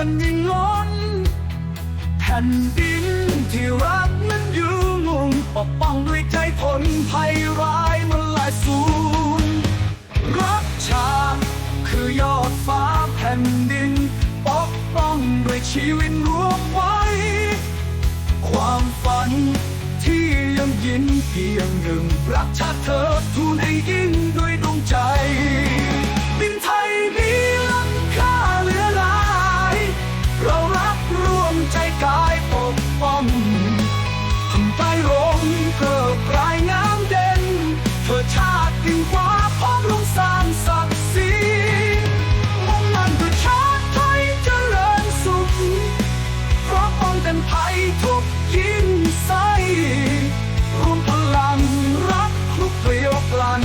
ันยิ่งล้นแผ่นดินที่รักนั้นยืนงงปกป้องด้วยใจทนภัยร้ายมันลายสูญรักชาติคือยอดฟ้าแผ่นดินปกป้องด้วยชีวิตรวมไว้ ความฝันที่ยังยินเพียงหนึ่งรักชาติเธอทุนัน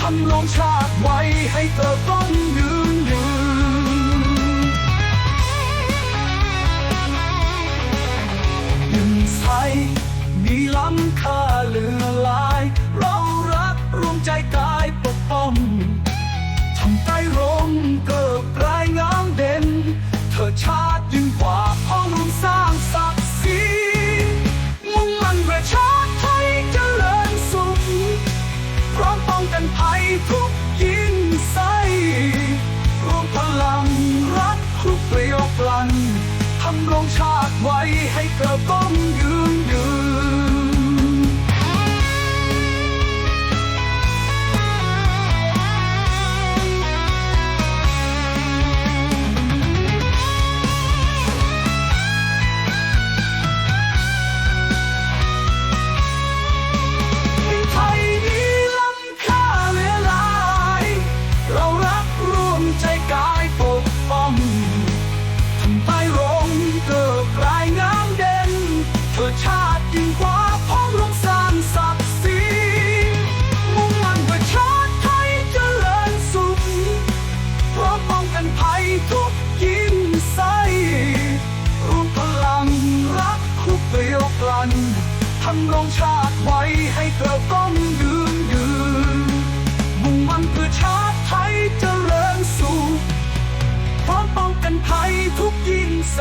ทำลงชาติไว้ให้เติบโตเหนือำรงชาติไว้ให้กระป้องยืนยืนเนไทยนี้ลำคาเหลือหลาเรารักรวมใจกายปกป้อง ทำรองชาติไว้ให้เธอต้องยืมยืมมุ่งมั่นเพื่อชาติไทยเจริญสุขพร้อมป้องกันไทยทุกยิ่งใส